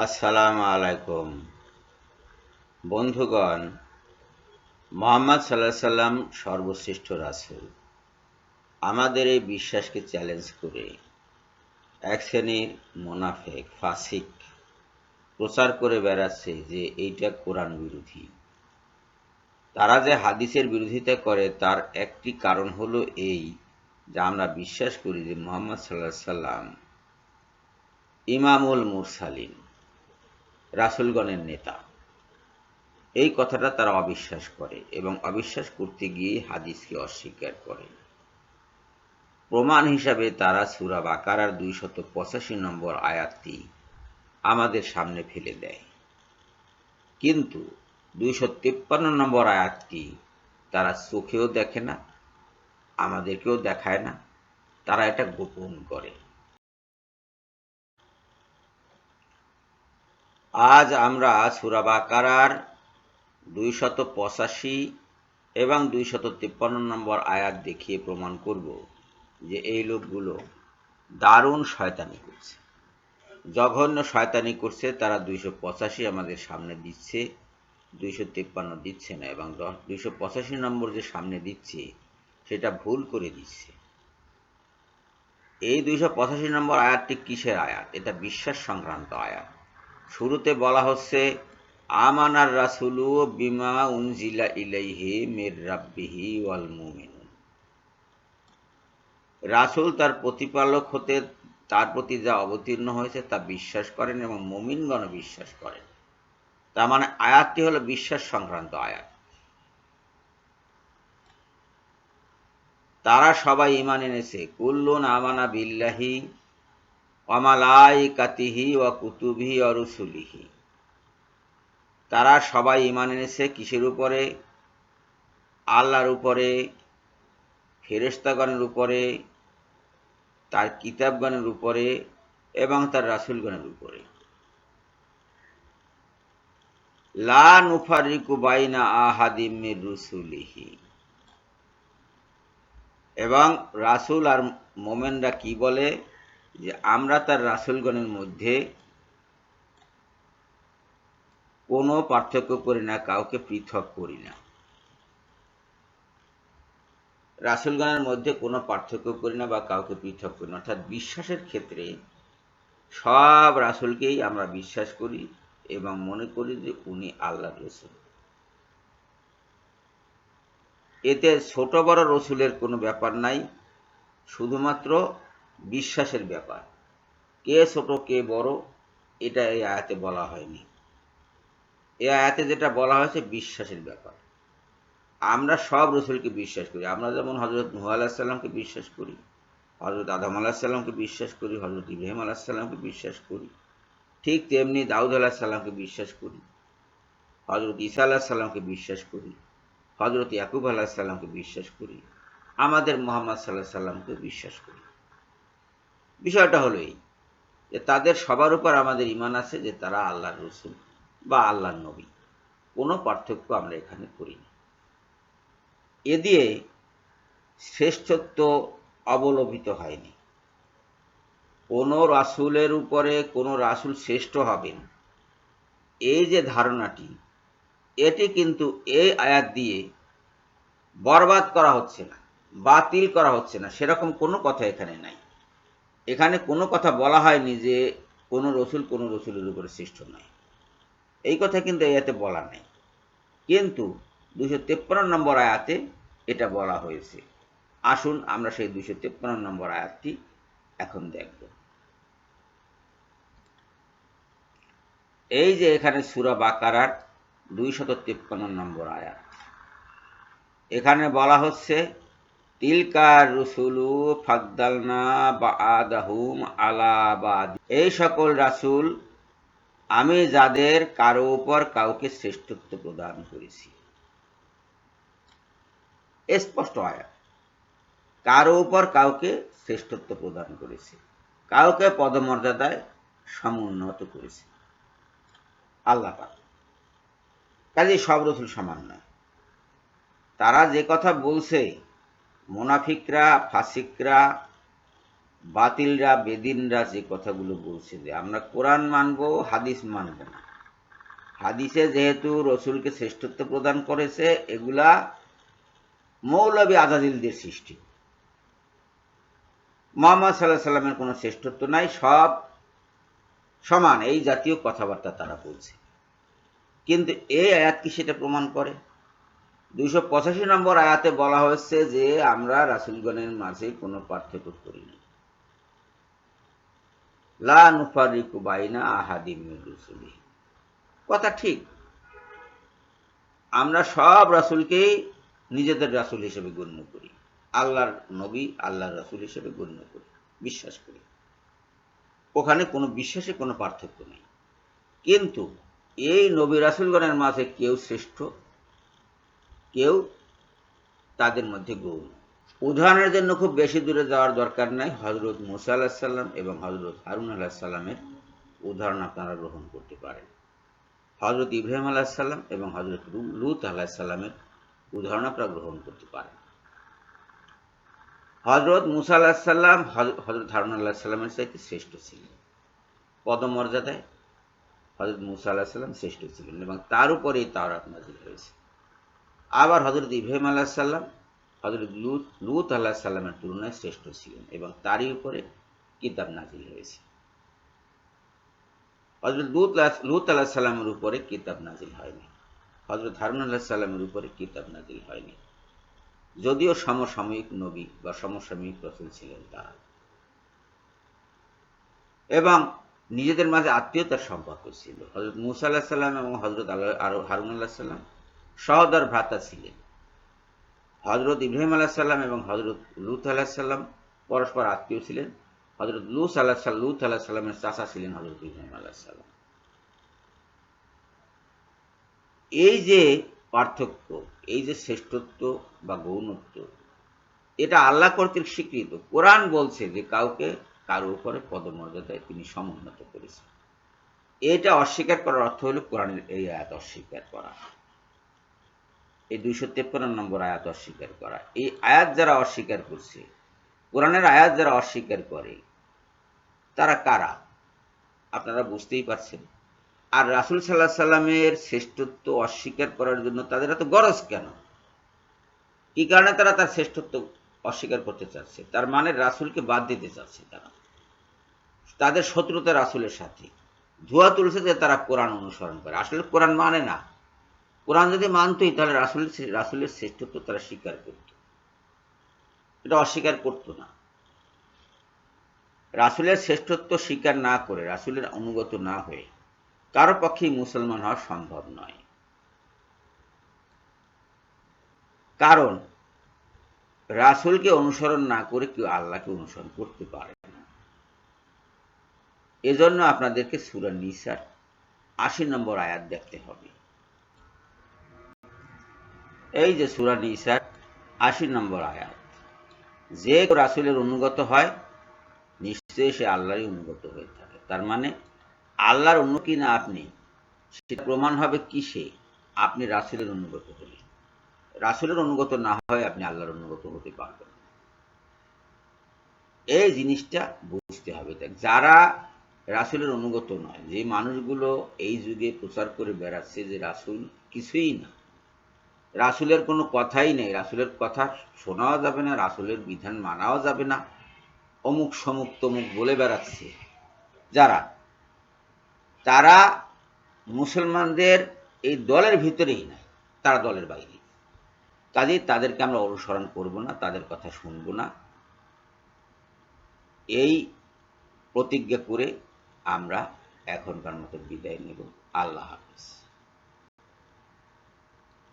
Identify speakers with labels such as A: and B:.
A: আসসালামু আলাইকুম। বন্ধুগণ, মোহাম্মদ সাল্লাহ সাল্লাম সর্বশ্রেষ্ঠ রাসূল। আমাদের এই বিশ্বাসকে চ্যালেঞ্জ করে এক শ্রেণির মোনাফেক, ফাসিক প্রচার করে বেড়াচ্ছে যে এইটা কোরআন বিরোধী। তারা যে হাদিসের বিরোধিতা করে, তার একটি কারণ হলো এই যে আমরা বিশ্বাস করি যে মোহাম্মদ সাল্লাহ সাল্লাম ইমামুল মুরসালিন। রাসুলগণের নেতা। এই কথাটা তারা অবিশ্বাস করে এবং অবিশ্বাস করতে গিয়ে হাদিসকে অস্বীকার করে। প্রমাণ হিসাবে তারা সুরা বাকারার দুইশত পঁচাশি নম্বর আয়াতটি আমাদের সামনে ফেলে দেয়। কিন্তু দুইশো তিপ্পান্ন নম্বর আয়াতটি তারা চোখেও দেখে না, আমাদেরকেও দেখায় না, তারা এটা গোপন করে। আজ আমরা সুরাবাকারার দুইশত পঁচাশি এবং দুইশত তিপ্পান্ন নম্বর আয়াত দেখিয়ে প্রমাণ করব যে এই লোকগুলো দারুণ শয়তানি করছে। জঘন্য শয়তানি করছে, তারা দুইশো পঁচাশি আমাদের সামনে দিচ্ছে দুইশো তিপ্পান্ন দিচ্ছে না এবং দুইশো পঁচাশি নম্বর যে সামনে দিচ্ছে, সেটা ভুল করে দিচ্ছে। এই দুইশো পঁচাশি নম্বর আয়াতটি কিসের আয়াত? এটা বিশ্বাস সংক্রান্ত আয়াত। শুরুতে বলা হচ্ছে, আমানার রাসুলু বিমা উনজিলা ইলাইহি মির রাব্বিহি ওয়াল মুমিনুন। রাসুল তার প্রতিপালক হতে তার প্রতি যা অবতীর্ণ হয়েছে তা বিশ্বাস করেন এবং মুমিনগণ বিশ্বাস করেন। তার মানে আয়াতটি হলো বিশ্বাস সংক্রান্ত আয়াত। তারা সবাই ইমান এনেছে। কুল্লুন আমানা বিল্লাহি অমালাইকাতিহি ও কুতুবিহি অরুসুলিহি তারা সবাই ইমান এনেছে কিসের উপরে? আল্লাহর উপরে ফেরেস্তাগণের উপরে, তার কিতাবগণের উপরে এবং তার রাসুলগণের উপরে। লা নুফারিকু বাইনা আহাদিমির রুসুলিহি। এবং রাসুল আর মোমেনরা কি বলে? যে আমরা তার রাসুলগণের মধ্যে কোনো পার্থক্য করি না, কাউকে পৃথক করি না। রাসুলগণের মধ্যে কোনো পার্থক্য করি না বা কাউকে পৃথক করি না। অর্থাৎ বিশ্বাসের ক্ষেত্রে সব রাসুলকেই আমরা বিশ্বাস করি এবং মনে করি যে উনি আল্লাহ রসুল। এতে ছোট বড় রসুলের কোনো ব্যাপার নাই। শুধুমাত্র বিশ্বাসের ব্যাপার। কে ছোট, কে বড়, এটা এই আয়াতে বলা হয়নি। এই আয়াতে যেটা বলা হয়েছে, বিশ্বাসের ব্যাপার। আমরা সব রসুলকে বিশ্বাস করি। আমরা যেমন হজরত নুহ আলাহিসাল্লামকে বিশ্বাস করি হজরত আদম আলাহিসাল্লামকে বিশ্বাস করি হজরত ইব্রাহিম আলাহিসাল্লামকে বিশ্বাস করি, ঠিক তেমনি দাউদ আলাহিসাল্লামকে বিশ্বাস করি হজরত ঈসা আলাহিসাল্লামকে বিশ্বাস করি হজরত ইয়াকুব আলাহিসাল্লামকে বিশ্বাস করি, আমাদের মোহাম্মদ সাল্লাহ সাল্লামকে বিশ্বাস করি। বিষয়টা হলো এই, যে তাদের সবার উপর আমাদের ইমান আছে যে তারা আল্লাহর রসুল বা আল্লাহর নবী। কোনো পার্থক্য আমরা এখানে করি না এ দিয়ে শ্রেষ্ঠত্ব অবলম্বিত হয়নি। কোনো রাসুলের উপরে কোনো রাসুল শ্রেষ্ঠ হবেন। এই যে ধারণাটি, এটি কিন্তু এই আয়াত দিয়ে বরবাদ করা হচ্ছে না, বাতিল করা হচ্ছে না, সেরকম কোনো কথা এখানে নাই। এখানে কোনো কথা বলা হয়নি যে কোনো রসুল কোনো রসুলের উপরে শ্রেষ্ঠ নয়। এই কথা কিন্তু এতে বলা নেই। কিন্তু দুশো তেপ্পান্ন নম্বর আয়াতে এটা বলা হয়েছে। আসুন আমরা সেই দুশো তেপ্পান্ন নম্বর আয়াতটি এখন দেখব। এই যে এখানে সুরা বাকারার দুইশত তেপ্পান্ন নম্বর আয়াত। এখানে বলা হচ্ছে তিলকার রসুলু ফাদ্দালনা বা আদাহুম আলাবাদ এই সকল রাসুল, আমি যাদের কারও উপর কাউকে শ্রেষ্ঠত্ব প্রদান করেছি। স্পষ্ট আয়াত। কারও উপর কাউকে শ্রেষ্ঠত্ব প্রদান করেছি। কাউকে পদমর্যাদায় সমুন্নত করেছি। আল্লাহ কাজে সব রসুল সমান নয়। তারা যে কথা বলছে মোনাফিকরা, ফাসিকরা, বাতিলরা, বেদিনরা যে কথাগুলো বলছে যে আমরা কোরআন মানবো, হাদিস মানব না। হাদিসে যেহেতু রসুলকে শ্রেষ্ঠত্ব প্রদান করেছে, এগুলা মৌলবী আজাদিলদের সৃষ্টি। মোহাম্মদ সাল্লাহ সাল্লামের কোনো শ্রেষ্ঠত্ব নাই, সব সমান, এই জাতীয় কথাবার্তা তারা বলছে। কিন্তু এই আয়াত কি সেটা প্রমাণ করে? দুইশো পঁচাশি নম্বর আয়াতে বলা হয়েছে যে আমরা রাসুলগণের মাঝে কোনো পার্থক্য করি না লা নুফারিকু বাইনা আহাদিম কথা ঠিক। আমরা সব রাসুলকেই নিজেদের রাসুল হিসেবে গণ্য করি। আল্লাহর নবী আল্লাহর রাসুল হিসেবে গণ্য করি, বিশ্বাস করি। ওখানে কোনো বিশ্বাসে কোনো পার্থক্য নেই। কিন্তু এই নবী রাসুলগণের মাঝে কেউ শ্রেষ্ঠ কেউ তাদের মধ্যে গৌণ। উদাহরণের জন্য খুব বেশি দূরে যাওয়ার দরকার নাই। হজরত মুসা আল্লাহ সাল্লাম এবং হজরত হারুন আল্লাহ সাল্লামের উদাহরণ আপনারা গ্রহণ করতে পারেন। হজরত ইব্রাহিম আল্লাহ সাল্লাম এবং হজরত লুত আল্লাহ সাল্লামের উদাহরণ আপনারা গ্রহণ করতে পারেন। হজরত মুসা আল্লাহ সাল্লাম হজরত হারুন আল্লাহ সাল্লামের চাইতে শ্রেষ্ঠ ছিলেন। পদমর্যাদায় হজরত মুসা আল্লাহ সাল্লাম শ্রেষ্ঠ ছিলেন এবং তার উপরেই তাওরাত নাজিল হয়েছে। আবার হজরত ইব্রাহিম আল্লাহ সাল্লাম হজরত লুত লুত আল্লাহ সাল্লামের তুলনায় শ্রেষ্ঠ ছিলেন এবং তারই উপরে কিতাব নাজিল হয়েছে। হজরত লুত লুত আল্লাহ সাল্লামের উপরে কিতাব নাজিল হয়নি। হজরত হারুন আল্লাহ সাল্লামের উপরে কিতাব নাজিল হয়নি। যদিও সমসাময়িক নবী বা সমসাময়িক রসুল ছিলেন তারা। এবং নিজেদের মাঝে আত্মীয়তার সম্পর্ক ছিল। হজরত মুসা আল্লাহ সাল্লাম এবং হজরত আল্লাহ আর, হারুন আল্লাহ সাল্লাম সহদর ভ্রাতা ছিলেন। হজরত ইব্রাহিম আলাহ সাল্লাম এবং হজরত লুত আলাহ সাল্লাম পরস্পর আত্মীয় ছিলেন। হজরত লুস আল্লাহ লুত আল্লাহ সাল্লামের চাষা ছিলেন হজরত ইব্রাহিম আলাহ সাল্লাম এই যে পার্থক্য, এই যে শ্রেষ্ঠত্ব বা গৌণত্ব, এটা আল্লাহ কর্তৃক স্বীকৃত। কোরআন বলছে যে কাউকে কারও উপরে পদমর্যাদায় তিনি সমুন্নত করেছেন। এটা অস্বীকার করার অর্থ হলো কোরআনের এই আয়াত অস্বীকার করা। এই দুইশো তেপ্পান্ন নম্বর আয়াত অস্বীকার করা। এই আয়াত যারা অস্বীকার করছে, কোরআনের আয়াত যারা অস্বীকার করে, তারা কারা? আপনারা বুঝতেই পারছেন। আর রাসুল সাল্লাহ সাল্লামের শ্রেষ্ঠত্ব অস্বীকার করার জন্য তাদের এত গরজ কেন? কি কারণে তারা তার শ্রেষ্ঠত্ব অস্বীকার করতে চাচ্ছে? তার মানে রাসুলকে বাদ দিতে চাচ্ছে তারা। তাদের শত্রুতা রাসুলের সাথে। ধোয়া তুলছে যে তারা কোরআন অনুসরণ করে। আসলে কোরআন মানে না। কোরআন যদি মানতই, তাহলে রাসুলের রাসুলের শ্রেষ্ঠত্ব তারা স্বীকার করত। এটা অস্বীকার করত না। রাসুলের শ্রেষ্ঠত্ব স্বীকার না করে, রাসুলের অনুগত না হয়ে কারও পক্ষেই মুসলমান হওয়া সম্ভব নয়। কারণ, রাসুলকে অনুসরণ না করে কেউ আল্লাহকে অনুসরণ করতে পারে না। এজন্য আপনাদেরকে সুরা নিসার আশি নম্বর আয়াত দেখতে হবে। এই যে সুরা নিসার আশি নম্বর আয়াত। যে রাসুলের অনুগত হয়, নিশ্চয়ই সে আল্লাহরই অনুগত হয়ে থাকে। তার মানে আল্লাহর অন্য কি না আপনি, সেটা প্রমাণ হবে কিসে? আপনি রাসুলের অনুগত হলে। রাসুলের অনুগত না হয় আপনি আল্লাহর অনুগত হতে পারবেন এই জিনিসটা বুঝতে হবে। যারা রাসুলের অনুগত নয়, যে মানুষগুলো এই যুগে প্রচার করে বেড়াচ্ছে যে রাসুল কিছুই না রাসুলের কোনো কথাই নেই। রাসুলের কথা শোনাও যাবে না, রাসুলের বিধান মানাও যাবে না। অমুক সমুক তমুক বলে বেড়াচ্ছে। যারা? তারা মুসলমানদের এই দলের ভিতরেই নাই, তারা দলের বাইরে। কাজেই তাদেরকে আমরা অনুসরণ করব না, তাদের কথা শুনব না। এই প্রতিজ্ঞা করে আমরা এখনকার মতো বিদায় নেব। আল্লাহ হাফিজ।